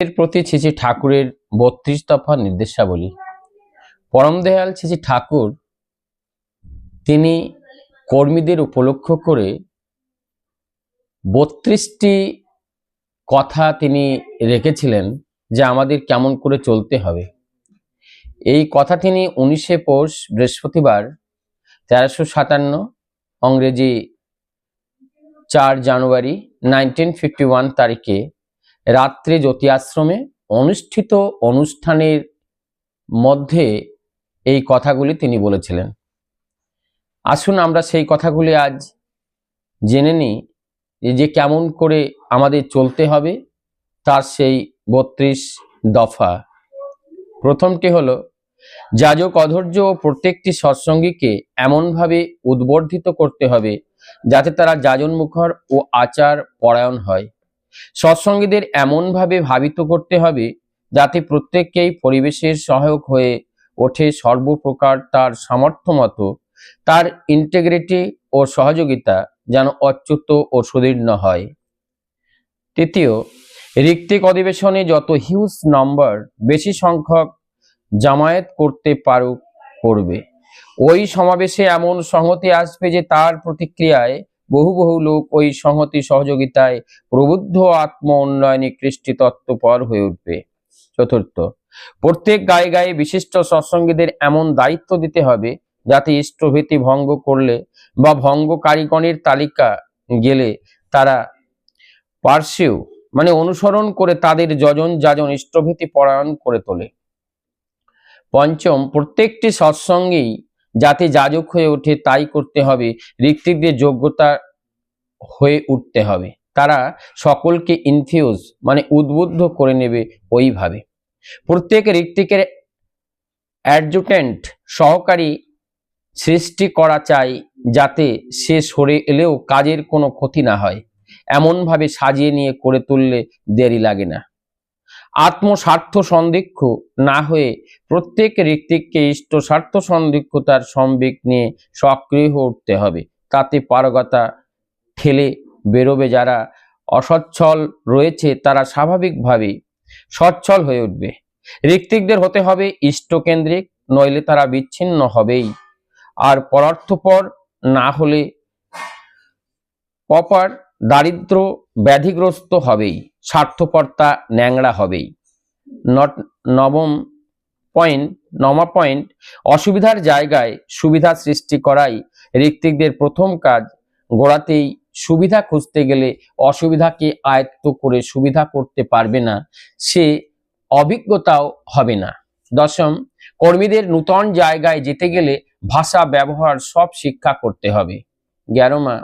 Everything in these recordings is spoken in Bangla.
এর প্রতি ছিচি ঠাকুরের বত্রিশ দফা নির্দেশাবলী। পরম দয়াল ছিচি ঠাকুর তিনি কর্মীদের উপলক্ষ করে বত্রিশটি কথা তিনি রেখেছিলেন যে আমাদের কেমন করে চলতে হবে। এই কথা তিনি উনিশে পৌষ বৃহস্পতিবার তেরোশো সাতান্ন, ইংরেজি চার জানুয়ারি নাইনটিন ফিফটি ওয়ান তারিখে রাত্রে জ্যোতি আশ্রমে অনুষ্ঠিত অনুষ্ঠানের মধ্যে এই কথাগুলি তিনি বলেছিলেন। আসুন আমরা সেই কথাগুলি আজ জেনে নিই যে কেমন করে আমাদের চলতে হবে তার সেই বত্রিশ দফা। প্রথমটি হলো, যাজক অধৈর্য ও প্রত্যেকটি সৎসঙ্গীকে এমনভাবে উদ্বর্ধিত করতে হবে যাতে তারা যাজন মুখর ও আচার পরায়ণ হয়। সৎসঙ্গীদের এমনভাবে ভাবিত করতে হবে যাতে প্রত্যেককেই পরিবেশের সহায়ক হয়ে ওঠে সর্বপ্রকার তার সামর্থ্য মতো, তার ইন্টেগ্রিটি ও সহযোগিতা যেন অচ্যুত ও সুদীর্ণ হয়। তৃতীয় ঋক্তিক অধিবেশনে যত হিউজ নম্বর বেশি সংখ্যক জামায়াত করতে পারুক, করবে। ওই সমাবেশে এমন সংহতি আসবে যে তার প্রতিক্রিয়ায় বহু বহু লোক ওই সংহতি সহযোগিতায় প্রবুদ্ধ আত্ম উন্নয়নে কৃষ্টি তত্ত্বপর হয়ে উঠবে। চতুর্থ, প্রত্যেক গায়ে গায়ে বিশিষ্ট সৎসঙ্গীদের এমন দায়িত্ব দিতে হবে যাতে ইষ্টভীতি ভঙ্গ করলে বা ভঙ্গকারীগণের তালিকা গেলে তারা পার্সিউ মানে অনুসরণ করে তাদের যজন যাজন ইষ্টভীতি পরায়ণ করে তোলে। পঞ্চম, প্রত্যেকটি সৎসঙ্গেই যাতে যাজক হয়ে ওঠে তাই করতে হবে। ঋত্বিকদের যোগ্যতা হয়ে উঠতে হবে। তারা সকলকে ইনফিউজ মানে উদ্বুদ্ধ করে নেবে ওইভাবে। প্রত্যেক ঋত্বিকের অ্যাডজুটেন্ট সহকারী সৃষ্টি করা চাই যাতে সে সরে এলেও কাজের কোনো ক্ষতি না হয়। এমনভাবে সাজিয়ে নিয়ে করে তুললে দেরি লাগে না। আত্মস্বার্থ সন্দিক্ষ না হয়ে প্রত্যেক ঋত্বিককে ইষ্ট স্বার্থ সন্দিক্ষতার সম্বেগ নিয়ে সক্রিয় হয়ে উঠতে হবে। তাতে পারগতা ঠেলে বেরোবে যারা অসচ্ছল রয়েছে তারা স্বাভাবিকভাবেই সচ্ছল হয়ে উঠবে। ঋত্বিকদের হতে হবে ইষ্টকেন্দ্রিক, নইলে তারা বিচ্ছিন্ন হবেই। আর পরার্থপর না হলে পপার দারিদ্র ব্যাধিগ্রস্ত হবেই, স্বার্থপরতা ন্যাংরা হবেই। নট, নবম পয়েন্ট নমা পয়েন্ট অসুবিধার জায়গায় সুবিধা সৃষ্টি করাই ঋত্বিকদের প্রথম কাজ। গোড়াতেই সুবিধা খুঁজতে গেলে অসুবিধাকে আয়ত্ত করে সুবিধা করতে পারবে না, সে অভিজ্ঞতাও হবে না। দশম, কর্মীদের নূতন জায়গায় যেতে গেলে ভাষা, ব্যবহার, সব শিক্ষা করতে হবে। গ্যারোমা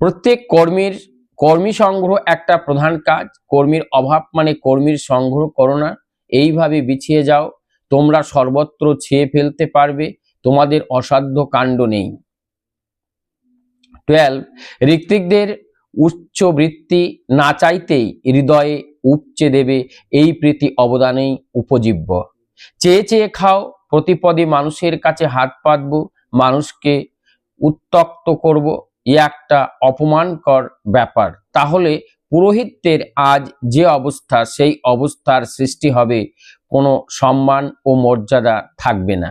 প্রত্যেক কর্মীর, কর্মী সংগ্রহ একটা প্রধান কাজ। কর্মীর অভাব মানে কর্মীর সংগ্রহ করো না। এইভাবে বিছিয়ে যাও। তোমরা সর্বত্র ছেয়ে ফেলতে পারবে। তোমাদের অসাধ্য কাণ্ড নেই। টুয়েলভ ঋত্বিকদের উচ্চ বৃত্তি না চাইতেই হৃদয়ে উপচে দেবে এই প্রীতি অবদানেই উপজীব্য। চেয়ে চেয়ে খাও, প্রতিপদে মানুষের কাছে হাত পাতবো, মানুষকে উত্তক্ত করব। একটা অপমানকর ব্যাপার। তাহলে পুরোহিতদের আজ যে অবস্থা, সেই অবস্থার সৃষ্টি হবে। কোনো সম্মান ও মর্যাদা থাকবে না।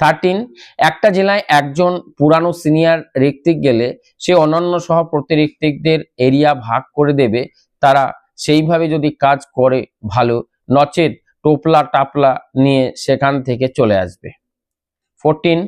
থার্টিন, একটা জেলায় একজন পুরানো সিনিয়র ঋত্বিক গেলে সে অন্যান্য সহ প্রতি ঋত্বিকদের এরিয়া ভাগ করে দেবে। তারা সেইভাবে যদি কাজ করে ভালো, নচেত টোপলা টাপলা নিয়ে সেখান থেকে চলে আসবে। ফোরটিন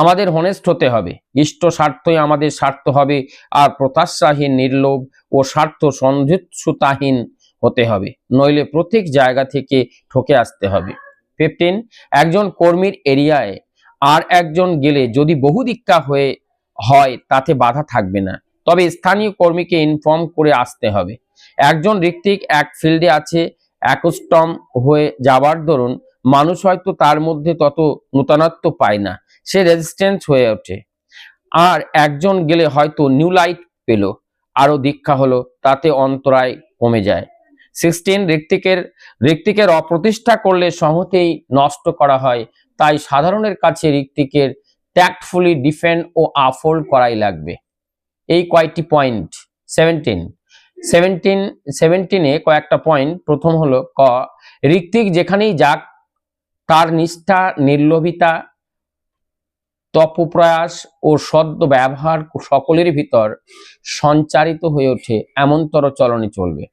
আমাদের হনেস্ট হতে হবে। ইষ্ট স্বার্থই আমাদের স্বার্থ হবে, আর প্রত্যাশাহীন নির্লোভ ও স্বার্থ সন্ধিৎসুতাহীন হতে হবে। নইলে প্রত্যেক জায়গা থেকে ঠকে আসতে হবে। ফিফটিন একজন কর্মীর এরিয়ায় আর একজন গেলে যদি বহুদিক্কা হয়ে, হয়, তাতে বাধা থাকবে না। তবে স্থানীয় কর্মীকে ইনফর্ম করে আসতে হবে। একজন ঋত্বিক এক ফিল্ডে আছে একস্টম হয়ে যাবার দরুন মানুষ হয়তো তার মধ্যে তত নূতনত্ব পায় না, সে রেজিস্ট্যান্স হয়ে ওঠে। আর একজন গেলে হয়তো নিউ লাইট পেল আরও দীক্ষা হলো, তাতে অন্তরায় কমে যায়। সিক্সটিন ঋত্বিকের ঋত্বিকের অপ্রতিষ্ঠা করলে সংহতেই নষ্ট করা হয়, তাই সাধারণের কাছে ঋত্বিকের ট্যাক্টফুলি ডিফেন্ড ও আফোল্ড করাই লাগবে। এই কয়েকটি পয়েন্ট সেভেন্টিন সেভেন্টিন সেভেন্টিনে কয়েকটা পয়েন্ট প্রথম হলো ক, ঋত্বিক যেখানেই যাক তার নিষ্ঠা, নির্লোভিতা, তপপ্রয়াস ও সদ্য ব্যবহার সকলের ভিতর সঞ্চারিত হয়ে ওঠে, এমনতর চলনে চলবে।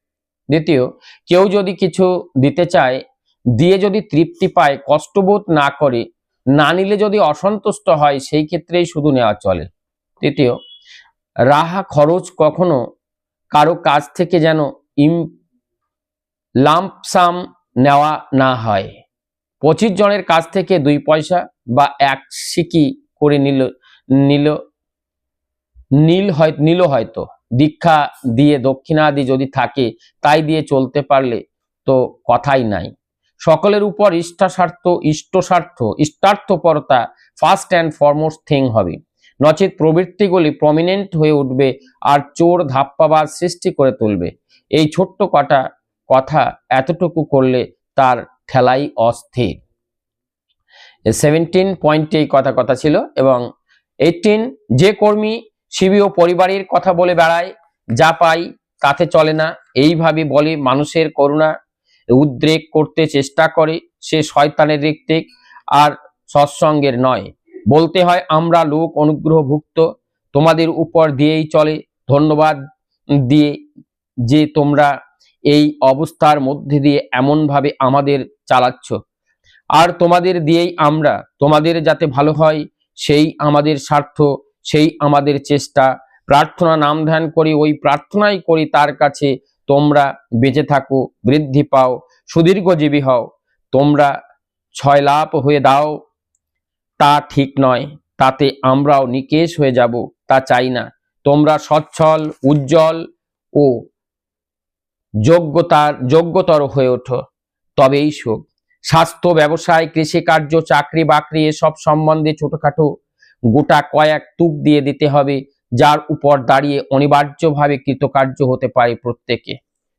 দ্বিতীয়, কেউ যদি কিছু দিতে চায়, দিয়ে যদি তৃপ্তি পায়, কষ্টবোধ না করে, না নিলে যদি অসন্তুষ্ট হয়, সেই ক্ষেত্রেই শুধু নেওয়া চলে। তৃতীয়, রাহা খরচ কখনো কারও কাছ থেকে যেন ইম, লাম্পসাম নেওয়া না হয়। পঁচিশ জনের কাছ থেকে দুই পয়সা বা এক সিকি করে নিল নিল, নীল হয়, নিল হয়তো। দীক্ষা দিয়ে দক্ষিণাদি যদি থাকে, তাই দিয়ে চলতে পারলে তো কথাই নাই। সকলের উপর ইষ্টাস্বার্থ, ইষ্টস্বার্থ, ইষ্টার্থপরতা ফার্স্ট অ্যান্ড ফরমোস্ট থিং হবে। নচেত প্রবৃত্তিগুলি প্রমিনেন্ট হয়ে উঠবে আর চোর ধাপ্পাবাজ সৃষ্টি করে তুলবে। এই ছোট্ট কটা কথা এতটুকু করলে তার ঠেলাই অস্থির। সেভেন্টিন পয়েন্টে এই কথা কথা ছিল এবং এইটিন যে কর্মী শিবি ও পরিবারের কথা বলে বেড়ায়, যা পাই তাতে চলে না। এইভাবে বলে মানুষের করুণা উদ্রেক করতে চেষ্টা করে সে শয়তানের ঋত্বিক আর সৎসঙ্গের নয়। বলতে হয়, আমরা লোক অনুগ্রহভুক্ত, তোমাদের উপর দিয়েই চলে। ধন্যবাদ দিয়ে যে তোমরা এই অবস্থার মধ্যে দিয়ে এমনভাবে আমাদের চালাচ্ছ। আর তোমাদের দিয়েই আমরা, তোমাদের যাতে ভালো হয়, সেই আমাদের স্বার্থ, সেই আমাদের চেষ্টা। প্রার্থনা নাম ধ্যান করি ওই প্রার্থনাই করি তার কাছে তোমরা বেঁচে থাকো, বৃদ্ধি পাও, সুদীর্ঘজীবী হও। তোমরা ছয় লাভ হয়ে দাও, তা ঠিক নয়। তাতে আমরাও নিকেশ হয়ে যাব, তা চাই না। তোমরা সচ্ছল, উজ্জ্বল ও যোগ্যতার, যোগ্যতর হয়ে ওঠো। তবেই সুখ। স্বাস্থ্য, ব্যবসায়, কৃষিকার্য, চাকরি, বাকরি, এসব সম্বন্ধে ছোটখাটো গোটা কয়েক তুপ দিয়ে দিতে হবে, যার উপর দাঁড়িয়ে অনিবার্যভাবে কৃতকার্য হতে পারে প্রত্যেকে।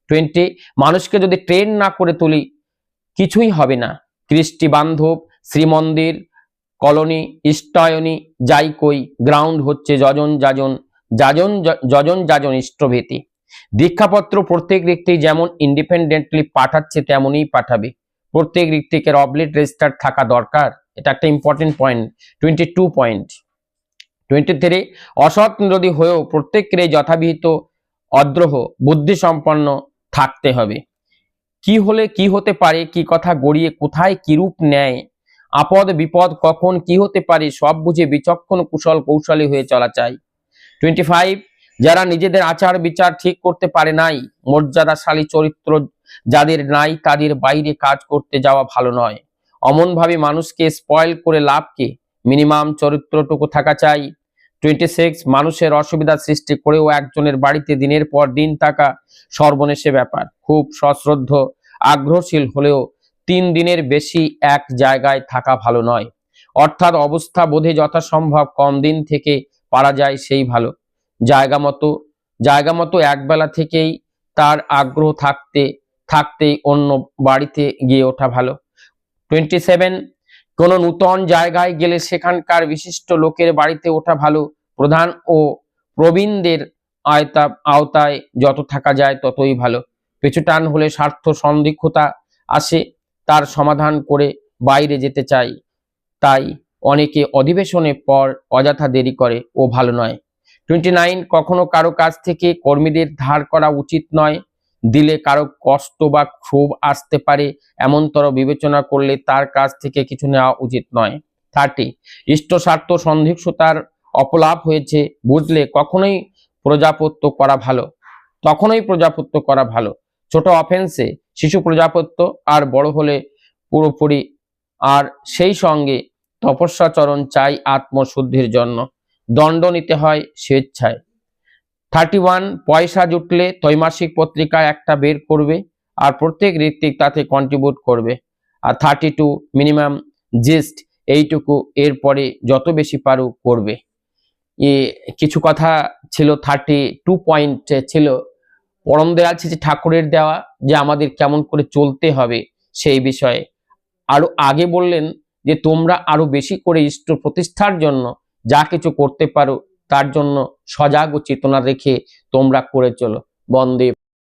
টোয়েন্টি, মানুষকে যদি ট্রেন না করে তুলি, কিছুই হবে না। কৃষ্টি বান্ধব শ্রীমন্দির, কলোনি, ইষ্টায়নী যাই কই গ্রাউন্ড হচ্ছে যজন যাজন যাজন যজন যাজন ইষ্টভীতি দীক্ষাপত্র প্রত্যেক ব্যক্তি যেমন ইন্ডিপেন্ডেন্টলি পাঠাচ্ছে, তেমনই পাঠাবে। প্রত্যেক ঋত্বিকের অবলিট রেজিস্টার থাকা দরকার। এটা একটা important point twenty two point twenty three অসৎ যদি হয়েও প্রত্যেকের যথাবিহিত অদ্রোহ, বুদ্ধিসম্পন্ন থাকতে হবে। কি হলে কি হতে পারে, কি কথা গড়িয়ে কোথায় কিরূপ নেয়, আপদ, বিপদ কখন কি হতে পারে, সব বুঝে বিচক্ষণ কুশল কৌশলী হয়ে চলা চাই। টোয়েন্টি ফাইভ যারা নিজেদের আচার বিচার ঠিক করতে পারে নাই, মর্যাদাশালী চরিত্র যাদের নাই তাদের বাইরে কাজ করতে যাওয়া ভালো নয়। অমনভাবে মানুষকে স্পয়েল করে লাভকে মিনিমাম চরিত্রটুকু থাকা চাই। টোয়েন্টি সিক্স মানুষের অসুবিধা সৃষ্টি করেও একজনের বাড়িতে দিনের পর দিন থাকা সর্বনেশে ব্যাপার। খুব সশ্রদ্ধ, আগ্রহশীল হলেও তিন দিনের বেশি এক জায়গায় থাকা ভালো নয়। অর্থাৎ অবস্থা বোধে যথাসম্ভব কম দিন থেকে পারা যায় সেই ভালো। জায়গা মতো জায়গা মতো একবেলা থেকেই তার আগ্রহ থাকতে, থাকতেই অন্য বাড়িতে গিয়ে ওঠা ভালো। টোয়েন্টি সেভেন কোনো নূতন জায়গায় গেলে সেখানকার বিশিষ্ট লোকের বাড়িতে ওঠা ভালো। প্রধান ও প্রবীণদের আয়তা, আওতায় যত থাকা যায় ততই ভালো। পেছুটান হলে স্বার্থ সন্দিক্ষতা আসে, তার সমাধান করে বাইরে যেতে চাই। তাই অনেকে অধিবেশনের পর অযথা দেরি করে ও ভালো নয়। টোয়েন্টি নাইন কখনো কারও কাছ থেকে কর্মীদের ধার করা উচিত নয়। দিলে কারও কষ্ট বা ক্ষোভ আসতে পারে, এমনতর বিবেচনা করলে তার কাছ থেকে কিছু নেওয়া উচিত নয়। থার্টি ইষ্ট স্বার্থ সন্ধিক্ষতার অপলাপ হয়েছে, বুঝলে কখনোই প্রজাপত্য করা ভালো। তখনই প্রজাপত্য করা ভালো। ছোট অফেন্সে শিশু প্রজাপত্য, আর বড় হলে পুরোপুরি। আর সেই সঙ্গে তপস্যাচরণ চাই আত্মশুদ্ধির জন্য। দণ্ড নিতে হয় স্বেচ্ছায়। থার্টি ওয়ান পয়সা জুটলে ত্রৈমাসিক পত্রিকা একটা বের করবে আর প্রত্যেক ঋত্বিক তাতে কন্ট্রিবিউট করবে। আর থার্টি টু মিনিমাম জিস্ট এইটুকু এরপরে যত বেশি পারু করবে। এ কিছু কথা ছিল থার্টি টু পয়েন্ট ছিল, পরম আছে যে ঠাকুরের দেওয়া যে আমাদের কেমন করে চলতে হবে সেই বিষয়ে। আরও আগে বললেন যে তোমরা আরও বেশি করে ইষ্ট প্রতিষ্ঠার জন্য যা কিছু করতে পারো তার জন্য সজাগ ও চেতনা রেখে তোমরা করে চলো। বন্দে